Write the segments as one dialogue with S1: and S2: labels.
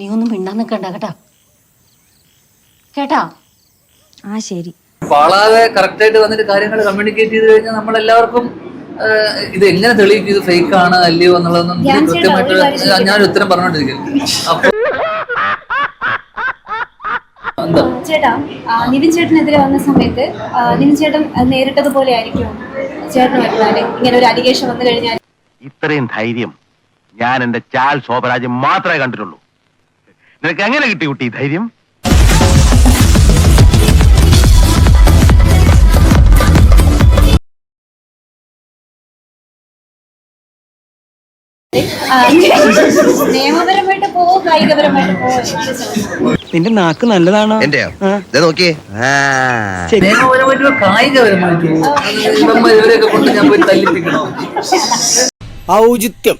S1: നീ ഒന്നും മിണ്ടാൻ നിൽക്കണ്ട കേട്ടാ. കേട്ടാ?
S2: ആ ശരി.
S3: പാളാതെ കറക്റ്റ് ആയിട്ട് വന്നിട്ട് കാര്യങ്ങൾ കമ്മ്യൂണിക്കേറ്റ് ചെയ്ത് കഴിഞ്ഞാൽ നമ്മളെല്ലാവർക്കും എല്ലാവർക്കും ഇത് എങ്ങനെ തെളിയിക്കും ഇത് ഫേക്ക് ആണ് അല്ലയോ എന്നുള്ളതൊന്നും കൃത്യമായിട്ട്? ഞാൻ ഉത്തരം പറഞ്ഞോണ്ടിരിക്കുന്നു. അപ്പൊ
S4: ചേട്ടാ നിവിൻ ചേട്ടനെതിരെ വന്ന സമയത്ത് നിവിൻ ചേട്ടൻ അത് നേരിട്ടതുപോലെ ആയിരിക്കും ചേട്ടന് വരുന്നാൽ ഇങ്ങനെ ഒരു അലിഗേഷൻ വന്നു കഴിഞ്ഞാൽ
S5: ഇത്രയും ധൈര്യം ഞാൻ എന്റെ ചാൽ ശോഭരാജ് മാത്രമേ കണ്ടിട്ടുള്ളൂ. നിനക്ക് എങ്ങനെ കിട്ടി കുട്ടി ധൈര്യം?
S4: ആ, നിയമപരമായിട്ട് പോവോ കായികപരമായിട്ട് പോവോ
S6: നിന്റെ നാക്ക് നല്ലതാണോ?
S7: എന്റെയോ? ദേ നോക്കിയേ. ആ.
S3: നിയമപരമായിട്ടോ കായികപരമായിട്ടോ ഇവന്മാർ ഇവരെയൊക്കെ കൊണ്ട് ഞാൻ പോയി തല്ലിപ്പിക്കണോ.
S6: ഔചിത്യം.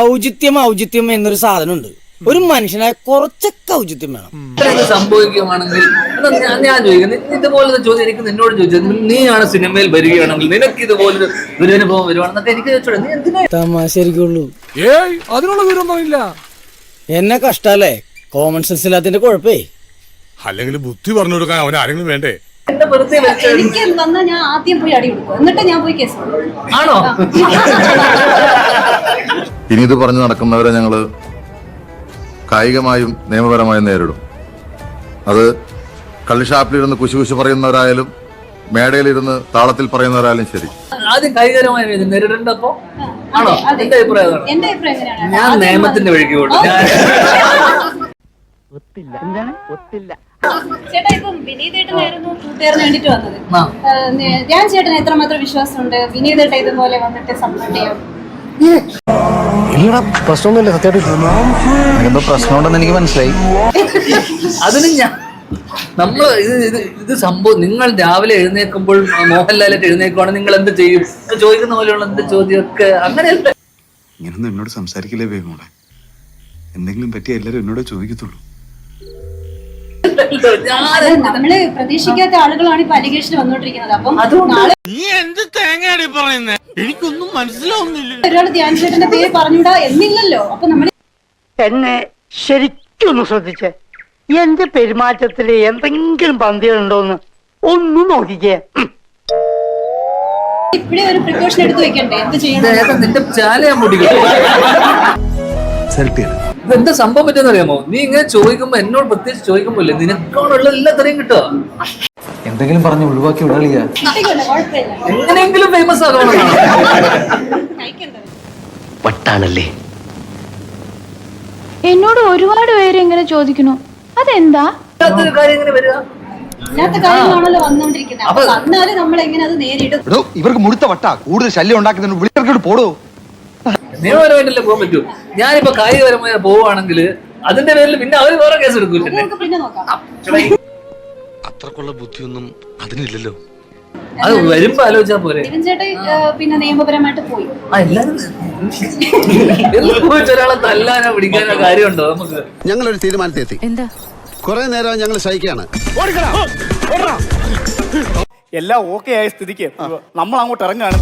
S6: ഔചിത്യം ഔചിത്യം എന്നൊരു സാധനമുണ്ട്. ഒരു മനുഷ്യനെ കുറച്ചൊക്കെ ഔചിത്യം വേണം.
S3: ഇത്രയൊക്കെ സംഭവിക്കുകയാണെങ്കിൽ ഞാൻ ഞാൻ ചോദിക്കുന്നത് ഇതുപോലത്തെ ചോദ്യം എനിക്ക് നിന്നോട് ചോദിച്ചത് നീയാണ് സിനിമയിൽ വരികയാണെങ്കിൽ നിനക്ക് ഇതുപോലൊരു ദുരനുഭവം വരുവാണെന്നൊക്കെ എനിക്ക് ചോദിച്ചോളൂ. നീ എന്തിനാ
S8: ഏയ് അതിനുള്ള ദുരന്തമില്ല
S6: എന്നെ കഷ്ടല്ലേ കോമൺ സെൻസ് ഇല്ലാത്തതിന്റെ കുഴപ്പേ?
S8: അല്ലെങ്കിൽ ബുദ്ധി പറഞ്ഞു കൊടുക്കാൻ അവൻ ആരെങ്കിലും വേണ്ടേ?
S3: എന്നെ വെറുതെ വലിച്ചെറിഞ്ഞു.
S4: എനിക്ക് വന്നാൽ ഞാൻ ആദ്യം പോയി അടി കൊടുക്കും. എന്നിട്ട് ഞാൻ പോയി കേസ് കൊടുക്കും.
S3: ആണോ?
S9: ഇനി ഇത് പറഞ്ഞു നടക്കുന്നവരെ ഞങ്ങൾ കായികമായും നിയമപരമായും നേരിടും. അത് കള്ളിഷാപ്പിലിരുന്ന് കുശി കുശി പറയുന്നവരായാലും മേടയിലിരുന്ന് താളത്തിൽ പറയുന്നവരായാലും ശരി.
S3: ആദ്യം കായികപരമായ വേദന നേരിടേണ്ടപ്പോ ആണോ. എന്റെ അഭിപ്രായം ഞാൻ നിയമത്തിന്റെ വഴിക്ക് എന്താണ്? ഞാൻ
S4: ചേട്ടാ ഇപ്പം വിനീതേട്ടനായിരുന്നു കൂട്ടുകാരന് വേണ്ടിട്ട് വന്നത്. ഞാൻ ചേട്ടന് എത്രമാത്രം വിശ്വാസമുണ്ട്? വിനീതേട്ട ഇതുപോലെ വന്നിട്ട് സപ്പോർട്ട് ചെയ്യും?
S7: എന്തോ പ്രശ്നമുണ്ടെന്ന് എനിക്ക് മനസ്സിലായി.
S3: അതിന് ഞാൻ നമ്മൾ ഇത് ഇത് ഇത് സംഭവം നിങ്ങൾ രാവിലെ എഴുന്നേൽക്കുമ്പോൾ മോഹൻലാലായിട്ട് എഴുന്നേൽക്കുവാണെങ്കിൽ നിങ്ങൾ എന്ത് ചെയ്യും? ചോദിക്കുന്ന പോലെയുള്ള എന്ത് ചോദ്യമൊക്കെ അങ്ങനെയല്ല.
S10: ഇങ്ങനൊന്നും എന്നോട് സംസാരിക്കില്ലേ വേഗമോളെ എന്തെങ്കിലും പറ്റിയ എല്ലാവരും എന്നോട് ചോദിക്കത്തുള്ളൂ.
S4: നമ്മൾ പ്രതീക്ഷിക്കാത്ത ആളുകളാണ് ഇപ്പൊ അലിഗേഷൻ വന്നോണ്ടിരിക്കുന്നത്. അപ്പം
S3: അതുകൊണ്ട്
S4: നാളെ
S8: നീ എന്ത് തേങ്ങയാണ് പറയുന്നത് എനിക്കൊന്നും മനസ്സിലാവുന്നില്ല.
S4: ഒരാൾ ധ്യാൻ ചേട്ടന്റെ പേര് പറഞ്ഞൂടാ എന്നില്ലല്ലോ. അപ്പൊ നമ്മൾ
S11: എന്നെ ശരിക്കൊന്ന് ശ്രദ്ധിച്ചേ. എന്റെ പെരുമാറ്റത്തിൽ എന്തെങ്കിലും പന്തികളുണ്ടോന്ന് ഒന്ന് നോക്കിക്കേ.
S4: ഇപ്പഴേ ഒരു പ്രിക്കോഷൻ എടുത്ത് വെക്കണ്ടേ? എന്ത് ചെയ്യണം?
S3: ഏട്ടാ, നിന്റെ ചാല ഞാൻ പൊട്ടിക്കും
S10: സെലക്ട്
S3: എന്താ സംഭവം പറ്റുന്നറിയാമോ നീ ഇങ്ങനെ ചോദിക്കുമ്പോ എന്നോട് പ്രത്യേകിച്ച് ചോദിക്കുമ്പോ ഇല്ലേ? നിനക്കാണുള്ള എല്ലാത്തരെയും കിട്ടുക
S7: എന്തെങ്കിലും പറഞ്ഞ് ഒഴിവാക്കി വിടാളിയാ
S3: എങ്ങനെയെങ്കിലും ഫേമസ്
S7: വട്ടാണല്ലേ?
S2: എന്നോട് ഒരുപാട് പേര് ഇങ്ങനെ ചോദിക്കണു അതെന്താ?
S7: ഇവർക്ക് മുഴുത്ത വട്ടാ. കൂടുതൽ ശല്യം ഉണ്ടാക്കുന്നതിന് വിളിച്ചിട്ട് പോടോ.
S3: നിയമപരമായിട്ടല്ലേ പോകാൻ പറ്റൂ. ഞാനിപ്പോ കായികപരമായി പോവുകയാണെങ്കിൽ അതിന്റെ പേരിൽ പിന്നെ അവർ വേറെ കേസ് എടുക്കൂല്ലേ
S4: പിന്നെ നോക്കാം.
S10: അത്രക്കുള്ള ബുദ്ധിയൊന്നും അതിനില്ലല്ലോ.
S3: അത് വരുമ്പോ ആലോചിച്ചാ പോരെ.
S4: നിവിൻ ചേട്ടൻ പിന്നെ നിയമപരമായിട്ട് പോയി.
S3: ആ എല്ലാരും എല്ലാം പോയിട്ട് ഒരാളെ തല്ലാനോ പിടിക്കാനോ കാര്യമുണ്ടോ നമുക്ക്?
S10: ഞങ്ങളൊരു തീരുമാനത്തെത്തി
S2: എന്താ?
S10: കുറെ നേരം ഞങ്ങൾ സഹിക്കാണ്
S8: എല്ലാം ഓക്കെ ആയ സ്ഥിതിക്ക് നമ്മൾ അങ്ങോട്ട് ഇറങ്ങാണ്